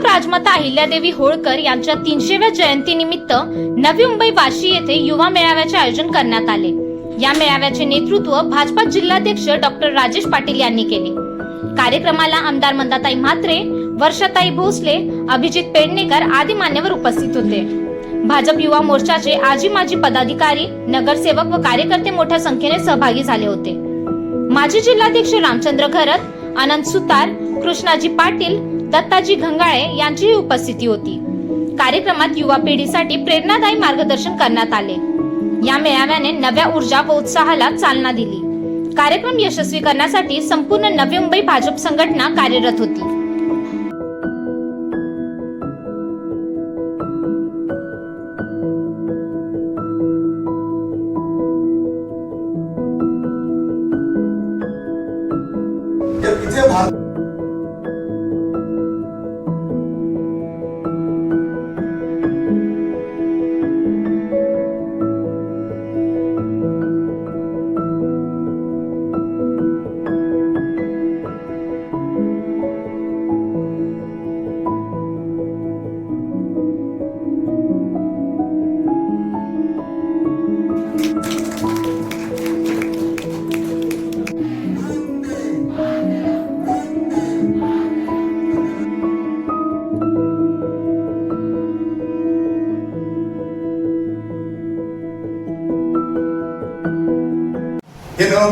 पुण्यश्लोक राजमाता अहिल्यादेवी होळकर यांच्या तीनशेव्या जयंतीनिमित्त नवी मुंबई वाशी येथे युवा मेळाव्याचे आयोजन करण्यात आले. या मेळाव्याचे नेतृत्व भाजपा जिल्हाध्यक्ष डॉक्टर राजेश पाटील यांनी केले. कार्यक्रमाला आमदार मंदाताई म्हात्रे वर्षाताई भोसले अभिजित पेडणेकर आदी मान्यवर उपस्थित होते. भाजप युवा मोर्चाचे आजी माजी पदाधिकारी नगरसेवक व कार्यकर्ते मोठ्या संख्येने सहभागी झाले होते. माजी जिल्हाध्यक्ष रामचंद्र घरत आनंद सुतार कृष्णाजी पाटील दत्ताजी घंगाळे यांचीही उपस्थिती होती. कार्यक्रमात युवा पिढीसाठी प्रेरणादायी मार्गदर्शन करण्यात आले. या मेळाव्याने नव्या ऊर्जा व उत्साहाला चालना दिली. कार्यक्रम यशस्वी करण्यासाठी संपूर्ण नवी मुंबई भाजप संघटना कार्यरत होती.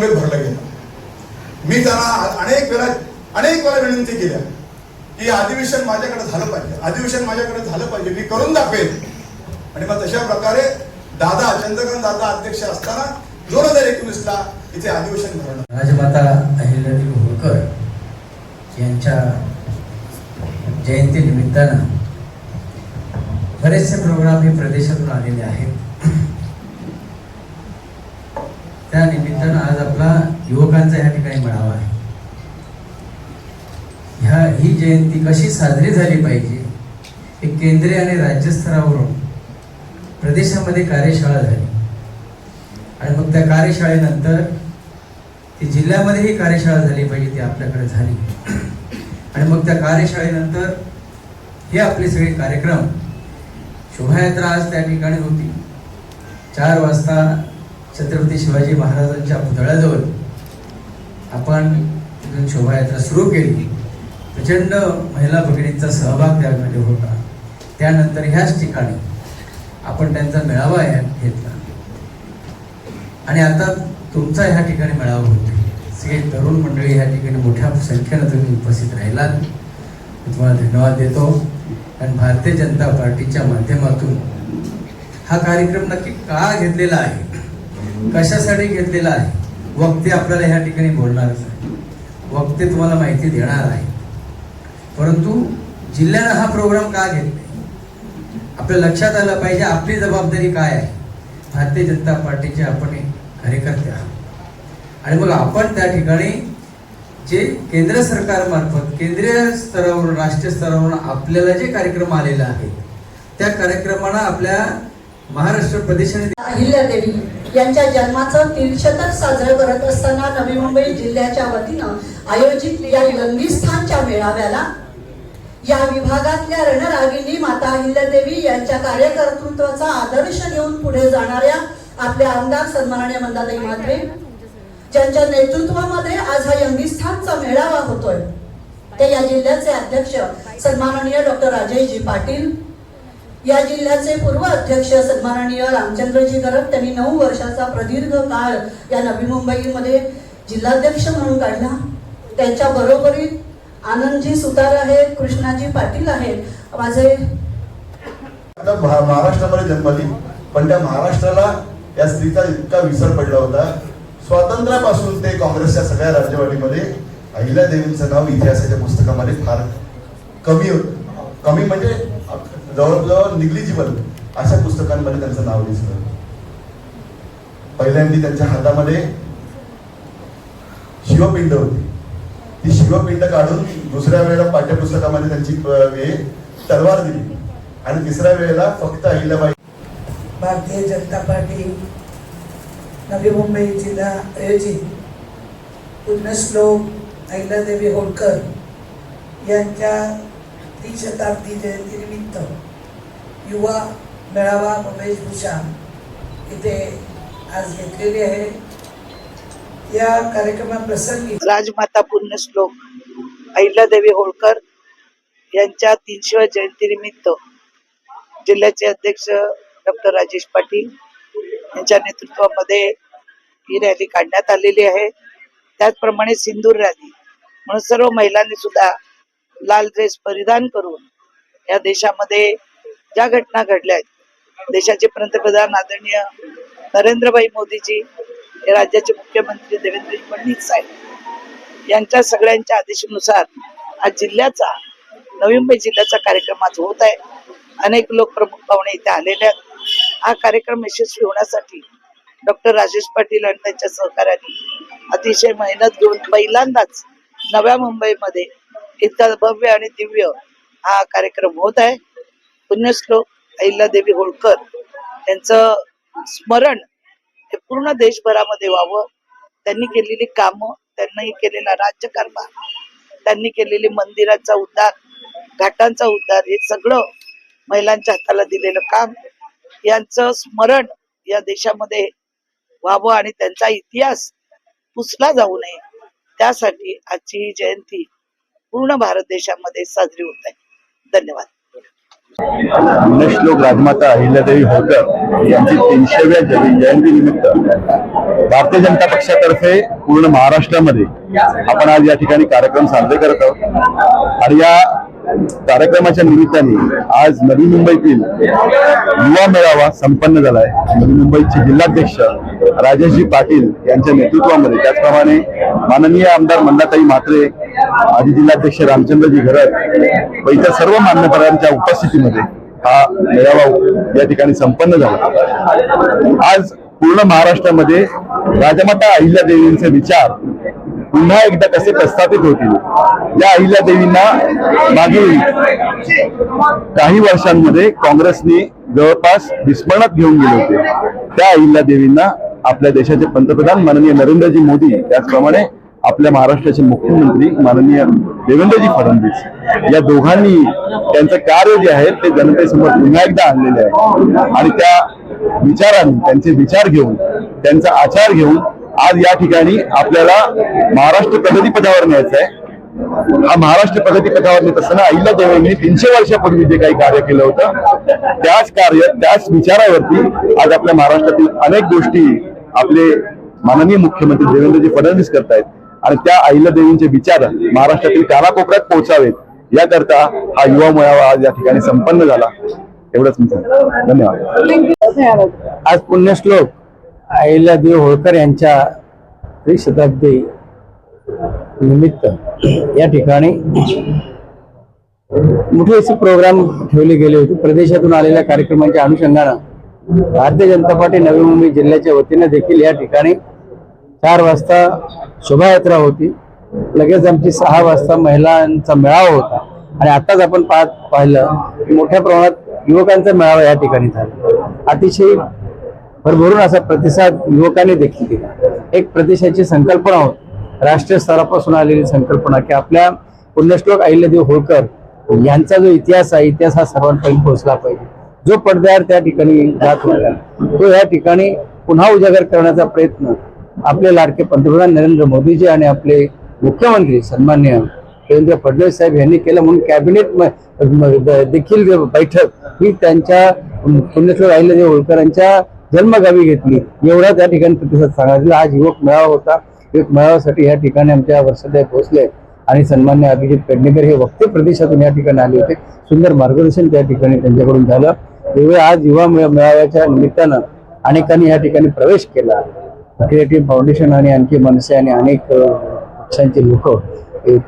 हे भरला गेला मी त्यांना अनेक वेळा अनेक वेळा विनंती केल्या की अधिवेशन माझ्याकडे झालं पाहिजे. अधिवेशन माझ्याकडे झालं पाहिजे. मी करून दाखवेन. आणि मग तशा प्रकारे दादा चंद्रकांत दादा अध्यक्ष असताना दोन हजार एकोणीसला इथे अधिवेशन भरलं राजमाता अहिल्यादेवी होळकर यांच्या जयंती निमित्तानं बरेचसे प्रोग्राम हे प्रदेशातून आलेले आहेत त्या निमित्तानं आज आपला युवकांचा या ठिकाणी मेळावा आहे. ह्या ही जयंती कशी साजरी झाली पाहिजे हे केंद्रीय आणि राज्यस्तरावरून प्रदेशामध्ये कार्यशाळा झाली. आणि मग त्या कार्यशाळेनंतर ती जिल्ह्यामध्ये ही कार्यशाळा झाली पाहिजे ती आपल्याकडे झाली. आणि मग त्या कार्यशाळेनंतर हे आपले सगळे कार्यक्रम शोभायात्रा आज त्या ठिकाणी होती. चार वाजता छत्रपती शिवाजी महाराजांच्या पुतळ्याजवळ आपण तिथून शोभायात्रा सुरू केली. प्रचंड महिला भगिनींचा सहभाग त्यामध्ये होता. त्यानंतर ह्याच ठिकाणी आपण त्यांचा मेळावा घेतला. आणि आता तुमचा ह्या ठिकाणी मेळावा होतो सगळे तरुण मंडळी ह्या ठिकाणी मोठ्या संख्येनं तुम्ही उपस्थित राहिलात. मी तुम्हाला धन्यवाद देतो. आणि भारतीय जनता पार्टीच्या माध्यमातून हा कार्यक्रम नक्की का घेतलेला आहे? कशासाठी घेतलेला आहे? वक्ते आपल्याला ह्या ठिकाणी बोलणारच आहे वक्ते तुम्हाला माहिती देणार आहे परंतु जिल्ह्यानं हा प्रोग्राम का घेतला? आपल्या लक्षात आलं पाहिजे आपली जबाबदारी काय आहे? भारतीय जनता पार्टीचे आपण एक कार्यकर्ते आहोत. आणि मग आपण त्या ठिकाणी जे केंद्र सरकारमार्फत केंद्रीय स्तरावरून राष्ट्रीय स्तरावरून आपल्याला जे कार्यक्रम आलेले आहेत त्या कार्यक्रमाला आपल्या महाराष्ट्र प्रदेशाने अहिल्यादेवी यांच्या जन्माचं तीर्थशतक साजरं करत असताना नवी मुंबई जिल्ह्याच्या वतीनं आयोजित या लंगीस्थानच्या मेळाव्याला या विभागातल्या रणरागिणी माता अहिल्यादेवी यांच्या कार्यकर्तृत्वाचा आदर्श घेऊन पुढे जाणाऱ्या आपल्या आमदार सन्माननीय मंदाताई म्हात्रे ज्यांच्या नेतृत्वामध्ये आज हा यंगीस्थानचा मेळावा होतोय. ते या जिल्ह्याचे अध्यक्ष सन्माननीय डॉक्टर राजेशजी पाटील या जिल्ह्याचे पूर्व अध्यक्ष सन्माननीय रामचंद्रजी गरब त्यांनी नऊ वर्षाचा प्रदीर्घ काळ या नवी मुंबईमध्ये जिल्हाध्यक्ष म्हणून काढला. त्यांच्या बरोबरीत आनंदजी सुतार आहेत कृष्णाजी पाटील आहेत. माझे आता महाराष्ट्रामध्ये जन्मली पण त्या महाराष्ट्राला या स्त्रीचा इतका विसर पडला होता. स्वातंत्र्यापासून ते काँग्रेसच्या सगळ्या राज्यवाडीमध्ये अहिल्यादेवींचं नाव इतिहासाच्या पुस्तकामध्ये फार कमी होत. कमी म्हणजे जवळजवळ निग्लिजिबल अशा पुस्तकांमध्ये त्यांचं नाव दिसलं पहिल्यांदा त्यांच्या हातामध्ये शिवपिंड होती. ती शिवपिंड काढून दुसऱ्या वेळेला पाठ्यपुस्तकामध्ये त्यांची तलवार दिली. आणि तिसऱ्या वेळेला फक्त अहिल्याबाई. भारतीय जनता पार्टी नवी मुंबई जिल्हा आयोजित पुण्यश्लोक अहिल्यादेवी होळकर यांच्या त्रिशताब्दी जयंतीनिमित्त युवा मेळावा व वेशभूषा इथे आज घेतलेली आहे. या कार्यक्रमाप्रसंगी राजमाता पुण्यश्लोक अहिल्यादेवी होळकर यांच्या तीनशेव्या जयंतीनिमित्त जिल्ह्याचे अध्यक्ष डॉक्टर राजेश पाटील यांच्या नेतृत्वामध्ये ही रॅली काढण्यात आलेली आहे. त्याचप्रमाणे सिंदूर रॅली म्हणून सर्व महिलांनी सुद्धा लाल ड्रेस परिधान करून या देशामध्ये ज्या घटना घडल्या आहेत देशाचे पंतप्रधान आदरणीय नरेंद्रभाई मोदीजी हे राज्याचे मुख्यमंत्री देवेंद्र फडणवीस साहेब यांच्या सगळ्यांच्या आदेशानुसार आज जिल्ह्याचा नवी मुंबई जिल्ह्याचा कार्यक्रम आज होत आहे. अनेक लोक प्रमुख पाहुणे इथे आलेले आहेत. हा कार्यक्रम यशस्वी होण्यासाठी डॉक्टर राजेश पाटील आणि त्यांच्या सहकार्याने अतिशय मेहनत घेऊन पहिल्यांदाच नव्या मुंबईमध्ये इतका भव्य आणि दिव्य हा कार्यक्रम होत आहे. पुण्यश्लोक अहिल्यादेवी होळकर यांचं स्मरण हे पूर्ण देशभरामध्ये व्हावं. त्यांनी केलेली कामं त्यांनी केलेला राज्यकारभार त्यांनी केलेली मंदिराचा उद्धार घाटांचा उद्धार हे सगळं महिलांच्या हाताला दिलेलं काम यांचं स्मरण या देशामध्ये व्हावं आणि त्यांचा इतिहास पुसला जाऊ नये. त्यासाठी आजची ही जयंती पूर्ण भारत देशामध्ये साजरी होत आहे. धन्यवाद. पुण्यश्लोक राजमाता अहिल्यादेवी होळकर यांची तीनशेव्या जयंती निमित्त भारतीय जनता पक्षातर्फे पूर्ण महाराष्ट्रामध्ये आपण आज या ठिकाणी कार्यक्रम साजरे करत आहोत. आणि या कार्यक्रमाच्या निमित्ताने आज नवी मुंबईतील युवा मेळावा संपन्न झाला आहे नवी मुंबईचे जिल्हाध्यक्ष राजेशजी पाटील यांच्या नेतृत्वामध्ये. त्याचप्रमाणे माननीय आमदार मंदाताई म्हात्रे माजी जिल्हाध्यक्ष रामचंद्रजी घरत व इतर सर्व मान्यवरांच्या उपस्थितीमध्ये हा मेळावा या ठिकाणी संपन्न झाला. आज पूर्ण महाराष्ट्रामध्ये राजमाता अहिल्यादेवींचे विचार पुन्हा एकदा कसे प्रस्थापित होतील? या अहिल्यादेवींना मागील काही वर्षांमध्ये काँग्रेसने जवळपास विस्मरणात घेऊन गेले होते. त्या अहिल्यादेवींना आपल्या देशाचे पंतप्रधान माननीय नरेंद्रजी मोदी त्याचप्रमाणे आपल्या महाराष्ट्राचे मुख्यमंत्री माननीय देवेंद्रजी फडणवीस या दोघांनी त्यांचं कार्य जे आहे ते जनतेसमोर पुन्हा एकदा आणलेले आहे. आणि त्या विचारांनी त्यांचे विचार घेऊन त्यांचा आचार घेऊन आज या ठिकाणी आपल्याला महाराष्ट्र प्रगतीपथावर न्यायचं आहे. हा महाराष्ट्र प्रगतीपथावर नेत असताना अहिल्या देवेंनी तीनशे वर्षापूर्वी जे काही कार्य केलं होतं त्याच कार्य त्याच विचारावरती आज आपल्या महाराष्ट्रातील अनेक गोष्टी आपले माननीय मुख्यमंत्री देवेंद्रजी फडणवीस करतायत. आणि त्या अहिल्या देवींचे विचार महाराष्ट्रातील कानाकोपऱ्यात पोहोचावेत. याकरता हा युवा मेळावा आज या ठिकाणी संपन्न झाला. एवढंच मी धन्यवाद. आज पुण्यश्लोक अहिल्यादेव होळकर यांच्या त्रिशताब्दी निमित्त या ठिकाणी मोठे असे प्रोग्राम ठेवले गेले होते. प्रदेशातून आलेल्या कार्यक्रमांच्या अनुषंगानं भारतीय जनता पार्टी नवी मुंबई जिल्ह्याच्या वतीने देखील या ठिकाणी चार वाजता शोभायात्रा होती. लगेच आमची सहा वाजता महिलांचा मेळावा होता. आणि आताच आपण पाहत पाहिलं की मोठ्या प्रमाणात युवकांचा मेळावा या ठिकाणी झाला. अतिशय भरभरून असा प्रतिसाद युवकांनी देखील दिला. एक प्रदेशाची संकल्पना होती. राष्ट्रीय स्तरापासून आलेली संकल्पना की आपल्या पुण्यश्लोक अहिल्यादेव होळकर यांचा जो इतिहास आहे इतिहास हा सर्वांपर्यंत पोहोचला पाहिजे. जो पडद्यावर त्या ठिकाणी जात होता तो या ठिकाणी पुन्हा उजागर करण्याचा प्रयत्न आपले लाडके पंतप्रधान नरेंद्र मोदीजी आणि आपले मुख्यमंत्री सन्मान्य देवेंद्र फडणवीस साहेब यांनी केलं म्हणून कॅबिनेट देखील बैठक ही त्यांच्या पुण्यश्लोक राहिलेल्या होळकरांच्या जन्मगावी घेतली. एवढा त्या ठिकाणी प्रतिसाद सांगायला आज युवक मेळावा होता. युवक मेळाव्यासाठी या ठिकाणी आमच्या वर्षादेव पोहोचले आणि सन्मान्य अभिजित पेडणेकर हे वक्ते प्रदेशातून या ठिकाणी आले होते. सुंदर मार्गदर्शन त्या ठिकाणी त्यांच्याकडून झालं. त्यामुळे आज युवा मेळाव्याच्या निमित्तानं अनेकांनी या ठिकाणी प्रवेश केला. क्रिएटिव्ह फाउंडेशन आणि आणखी मनसे आणि अनेक पक्षांचे लोक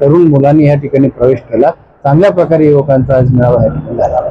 तरुण मुलांनी या ठिकाणी प्रवेश केला. चांगल्या प्रकारे युवकांचा आज मेळावा या ठिकाणी झाला.